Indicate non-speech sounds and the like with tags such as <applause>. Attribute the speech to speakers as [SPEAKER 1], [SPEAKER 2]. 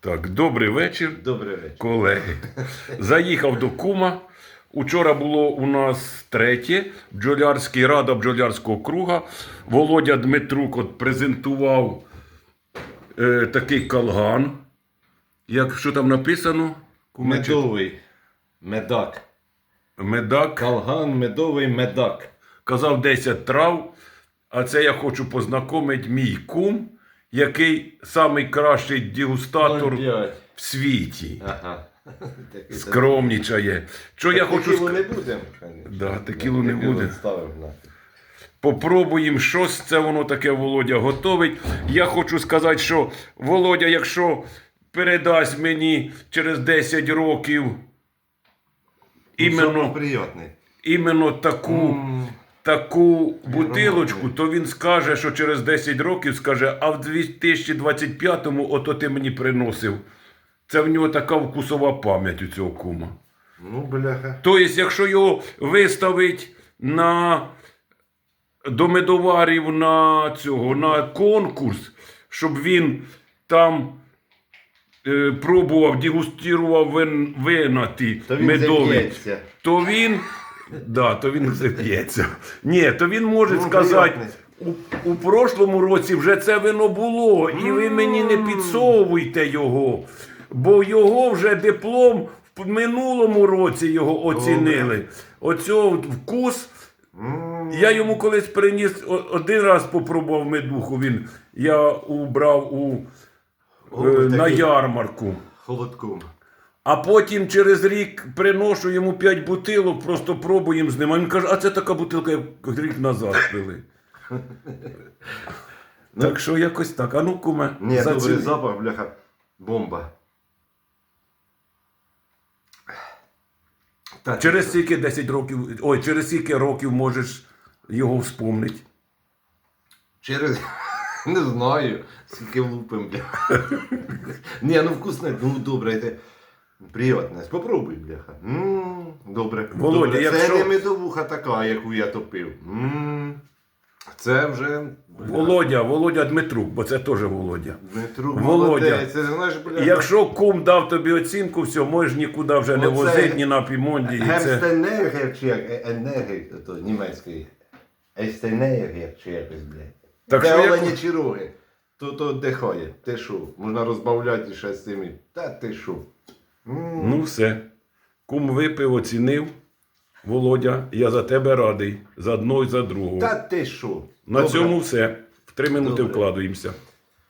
[SPEAKER 1] Так, добрий вечір,
[SPEAKER 2] Добрий вечір.
[SPEAKER 1] колеги. Заїхав до кума. Учора було у нас третє бджолярський рада бджолярського круга. Володя Дмитрук от презентував е, такий калган. Як що там написано?
[SPEAKER 2] Медовий медак.
[SPEAKER 1] Медак.
[SPEAKER 2] Калган медовий медак.
[SPEAKER 1] Казав 10 трав. А це я хочу познайомити мій кум, який самий кращий дегустатор
[SPEAKER 2] 0,5.
[SPEAKER 1] в світі.
[SPEAKER 2] Ага.
[SPEAKER 1] Скромнічає. Що я хочу
[SPEAKER 2] Текілу не будемо.
[SPEAKER 1] Да, текілу не буде. Попробуємо, щось це воно таке Володя готовить. Я хочу сказати, що Володя, якщо передасть мені через 10 років іменно,
[SPEAKER 2] Іменно
[SPEAKER 1] іменно таку, таку бутилочку, то він скаже, що через 10 років скаже, а в 2025-му ото ти мені приносив. Це в нього така вкусова пам'ять у цього кума.
[SPEAKER 2] Ну, бляха.
[SPEAKER 1] Тобто, якщо його виставить на до медоварів на цього на конкурс, щоб він там е, пробував, дегустував вин, вина ті
[SPEAKER 2] він
[SPEAKER 1] медові, то він. Да, то він заб'ється. Ні, то він може
[SPEAKER 2] Ну,
[SPEAKER 1] сказати.
[SPEAKER 2] приятний.
[SPEAKER 1] У, у прошлому році вже це вино було, і ви мені не підсовуйте його, бо його вже диплом в минулому році його оцінили. Оцього вкус. Я йому колись приніс о- один раз попробував медуху. Він я убрав у, е, на
[SPEAKER 2] такий.
[SPEAKER 1] ярмарку.
[SPEAKER 2] Холодком.
[SPEAKER 1] А потім через рік приношу йому 5 бутилок, просто пробуємо з ним. А він каже, а це така бутилка, як рік назад пили. Так що якось так. А ну, куме,
[SPEAKER 2] Ні,
[SPEAKER 1] заціни.
[SPEAKER 2] добрий запах, бляха. Бомба. Та,
[SPEAKER 1] Через скільки 10 років, ой, через скільки років можеш його вспомнити?
[SPEAKER 2] Через. <laughs> Не знаю, скільки лупим, бляха. Ні, ну вкусне, ну добре, це приятне. Попробуй, бляха. М, Добре.
[SPEAKER 1] Володя,
[SPEAKER 2] добре.
[SPEAKER 1] якщо-
[SPEAKER 2] Це не медовуха така, яку я топив. М, Це вже.
[SPEAKER 1] Володя, Володя Дмитрук, бо це теж Володя.
[SPEAKER 2] Дмитрук,
[SPEAKER 1] Володя.
[SPEAKER 2] молодець. Це знаєш, бляха.
[SPEAKER 1] Якщо кум дав тобі оцінку, все, можеш нікуди вже не
[SPEAKER 2] Оце-
[SPEAKER 1] возити, ні на пімонді. І це...
[SPEAKER 2] Герстенергер чи як? Е- Енергер, то німецький. Естенергер чи якось, блядь.
[SPEAKER 1] Так
[SPEAKER 2] Де
[SPEAKER 1] що як-
[SPEAKER 2] олені чи роги, то то дихає. Ти що? Можна розбавляти ще з цими. Та ти що?
[SPEAKER 1] Ну все. Кум випив, оцінив. Володя, я за тебе радий. За одного і за другого.
[SPEAKER 2] Та ти що?
[SPEAKER 1] На
[SPEAKER 2] Добре.
[SPEAKER 1] цьому все. В три минути
[SPEAKER 2] Добре.
[SPEAKER 1] вкладуємося.